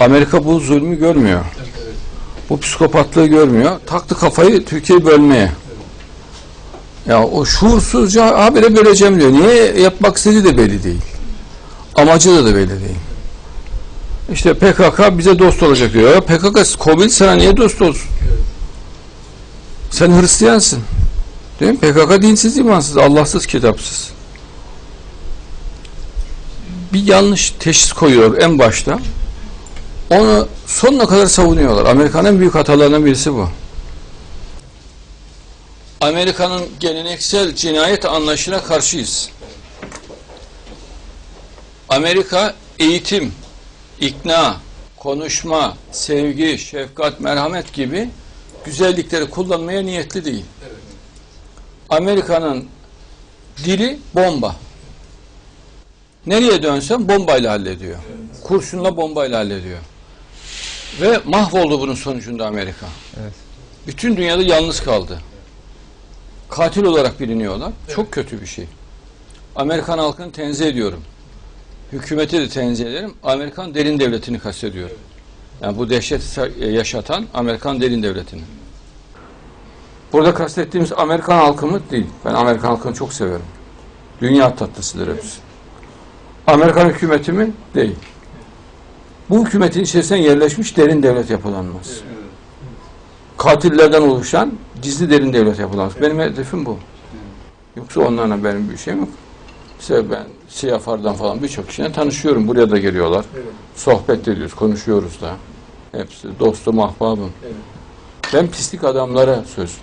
Amerika bu zulmü görmüyor. Bu psikopatlığı görmüyor. Taktı kafayı Türkiye'yi bölmeye. Ya o şuursuzca habire böleceğim diyor. Niye yapmak istediği de belli değil. Amacı da, da belli değil. İşte PKK bize dost olacak diyor. Ya PKK Kobil sana niye dost olsun? Sen Hristiyansın. Değil mi? PKK dinsiz, imansız, Allahsız, kitapsız. Bir yanlış teşhis koyuyor en başta. Onu sonuna kadar savunuyorlar. Amerika'nın büyük hatalarından birisi bu. Amerika'nın geleneksel cinayet anlayışına karşıyız. Amerika eğitim, ikna, konuşma, sevgi, şefkat, merhamet gibi güzellikleri kullanmaya niyetli değil. Amerika'nın dili bomba. Nereye dönsem bombayla hallediyor. Kurşunla bombayla hallediyor. Ve mahvoldu bunun sonucunda Amerika. Evet. Bütün dünyada yalnız kaldı. Katil olarak biliniyorlar. Çok kötü bir şey. Amerikan halkını tenzih ediyorum. Hükümeti de tenzih ederim. Amerikan derin devletini kastediyorum. Yani bu dehşeti yaşatan Amerikan derin devletini. Burada kastettiğimiz Amerikan halkı mı? Değil. Ben Amerikan halkını çok severim. Dünya tatlısıdır hepsi. Amerikan hükümeti mi? Değil. Bu hükümetin içerisine yerleşmiş derin devlet yapılanması. Katillerden oluşan gizli derin devlet yapılanması. Benim hedefim bu. Yoksa onlarla benim bir şeyim yok. Mesela ben Siyafar'dan falan birçok kişiyle tanışıyorum. Buraya da geliyorlar. Sohbet ediyoruz, konuşuyoruz da. Hepsi dostum, ahbabım. Ben pislik adamlara söz